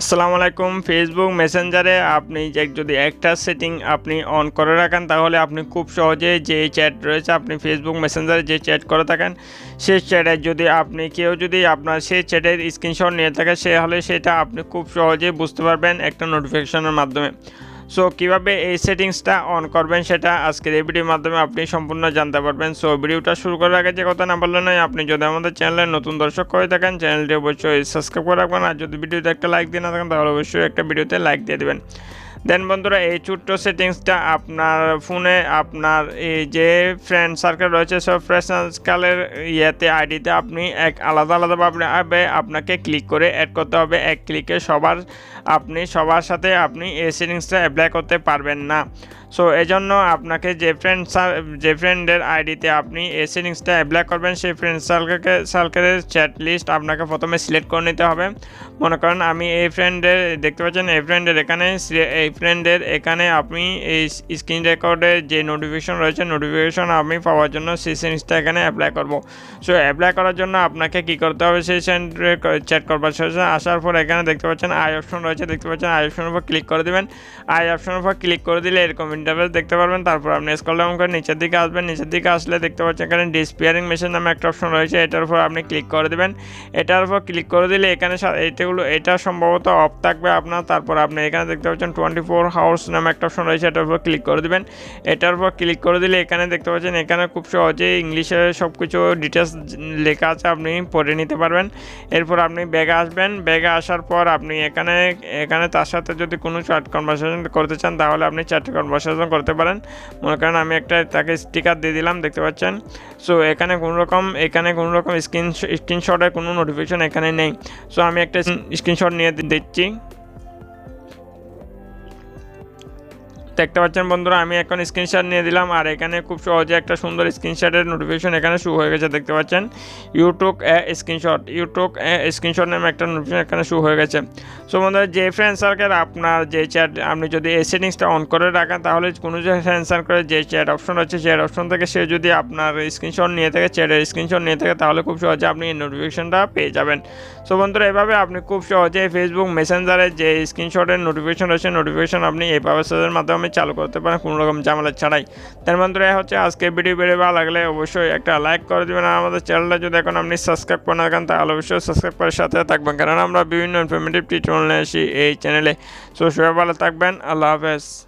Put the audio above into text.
আসসালামু আলাইকুম। ফেসবুক মেসেঞ্জারে আপনি যে যদি একটা সেটিং আপনি অন করে রাখেন, তাহলে আপনি খুব সহজে যে চ্যাট রয়েছে, আপনি ফেসবুক মেসেঞ্জারে যে চ্যাট করে থাকেন সেই চ্যাটে যদি আপনি, কেউ যদি আপনার সেই চ্যাটের স্ক্রিনশট নিয়ে থাকে, সে হলে সেটা আপনি খুব সহজে বুঝতে পারবেন একটা নোটিফিকেশনের মাধ্যমে। সো কীভাবে এই সেটিংসটা অন করবেন সেটা আজকের এই ভিডিওর মাধ্যমে আপনি সম্পূর্ণ জানতে পারবেন। সো ভিডিওটা শুরু করার আগে যে কথা না বললে নয়, আপনি যদি আমাদের চ্যানেলে নতুন দর্শক হয়ে থাকেন চ্যানেলটি অবশ্যই সাবস্ক্রাইব করে রাখবেন। আর যদি ভিডিওতে একটা লাইক দিয়ে না থাকেন, তাহলে অবশ্যই একটা ভিডিওতে লাইক দিয়ে দেবেন। দেন বন্ধুরা, এই ছোট্ট সেটিংসটা আপনার ফোনে আপনার এই যে ফ্রেন্ড সার্কেল রয়েছে সব ফ্রেন্ড সার্কেলের ইয়েতে আইডিতে আপনি এক আলাদা আলাদাভাবে আপনাকে ক্লিক করে অ্যাড করতে হবে। এক ক্লিকে সবার, আপনি সবার সাথে আপনি এই সেটিংসটা অ্যাপ্লাই করতে পারবেন না। সো এজন্য আপনাকে যে ফ্রেন্ড যে ফ্রেন্ডের আইডিতে আপনি এই সেটিংসটা অ্যাপ্লাই করবেন, সেই ফ্রেন্ড সার্কেলকে সার্কেলের চ্যাট লিস্ট আপনাকে প্রথমে সিলেক্ট করে নিতে হবে। মনে করেন আমি এই ফ্রেন্ডের দেখতে পাচ্ছেন, এই ফ্রেন্ডের এখানে এই ফ্রেন্ডের এখানে আপনি এই স্ক্রিন রেকর্ডের যে নোটিফিকেশন রয়েছে নোটিফিকেশন আমি পাওয়ার জন্য সেই সেটিংসটা এখানে অ্যাপ্লাই করব। সো অ্যাপ্লাই করার জন্য আপনাকে কি করতে হবে? সেই সেন্টারে চ্যাট করবার শেষে আসার পর এখানে দেখতে পাচ্ছেন আই অপশন রয়েছে, দেখতে পাচ্ছেন আই অপশনের উপর ক্লিক করে দেবেন। আই অপশনের উপর ক্লিক করে দিলে এরকম ইন্টারফেস দেখতে পারবেন। তারপর আপনি স্ক্রল ডাউন করে নিচের দিকে আসবেন। নিচের দিকে আসলে দেখতে পাচ্ছেন এখানে ডিসপিয়ারিং মেশিন নামে একটা অপশন রয়েছে, এটার উপর আপনি ক্লিক করে দেবেন। এটার উপর ক্লিক করে দিলে এখানে এটাগুলো, এটা সম্ভবত অফ থাকবে আপনার। তারপর আপনি এখানে দেখতে পাচ্ছেন টোয়েন্টি ফোর হাউস নামে একটা অপশন রয়েছে, এটার উপর ক্লিক করে দেবেন। এটার উপর ক্লিক করে দিলে এখানে দেখতে পাচ্ছেন, এখানে খুব সহজে ইংলিশে সব কিছু ডিটেলস লেখা আছে, আপনি পড়ে নিতে পারবেন। এরপর আপনি ব্যাগে আসবেন। ব্যাগে আসার পর আপনি এখানে এখানে তার সাথে যদি কোনো চ্যাট কনভারসেশন করতে চান, তাহলে আপনি চ্যাট কনভারসেশন করতে পারেন। মনে করেন আমি একটা তাকে স্টিকার দিয়ে দিলাম, দেখতে পাচ্ছেন? সো এখানে কোনো রকম এখানে কোনো রকম স্ক্রিন স্ক্রিনশটের কোনো নোটিফিকেশন এখানে নেই। সো আমি একটা স্ক্রিনশট নিয়ে দিচ্ছি। দেখতে পাচ্ছেন বন্ধুরা, আমি এখন স্ক্রিনশট নিয়ে দিলাম আর এখানে খুব সহজে একটা সুন্দর স্ক্রিনশটের নোটিফিকেশন এখানে শু হয়ে গেছে, দেখতে পাচ্ছেন? ইউটিউব স্ক্রিনশট ইউটিউব স্ক্রিনশট নামে একটা নোটিফিকেশন এখানে শু হয়ে গেছে। সো বন্ধুরা, যে ফ্রেন্ড সার্কেল আপনার, যে চ্যাট আপনি যদি এই সেটিংসটা অন করে রাখেন, তাহলে কোনো যে ফ্রেন্ড সার্কেলের যে চ্যাট অপশন আছে চ্যাট অপশন থেকে সে যদি আপনার স্ক্রিনশট নিয়ে থাকে চ্যাটের স্ক্রিনশট নিয়ে থাকে, তাহলে খুব সহজে আপনি এই নোটিফিকেশনটা পেয়ে যাবেন। সো বন্ধুরা, এভাবে আপনি খুব সহজে ফেসবুক মেসেঞ্জারে যে স্ক্রিনশটের নোটিফিকেশন রয়েছে নোটিফিকেশন আপনি এই প্রসেসের মাধ্যমে চালু করতে পারেন, কোনো রকম ঝামেলা ছাড়াই। তার বন্ধুরা হচ্ছে আজকে ভিডিও বেড়ে ভালো লাগলে অবশ্যই একটা লাইক করে দেবেন আর আমাদের চ্যানেলটা যদি এখন আপনি সাবস্ক্রাইব করে না তাহলে অবশ্যই সাবস্ক্রাইব করার সাথে থাকবেন। কারণ আমরা বিভিন্ন ইনফরমেটিভ টিউটোরিয়াল নিয়ে আসি এই চ্যানেলে সো সবাই ভালো থাকবেন, আল্লাহ হাফেজ।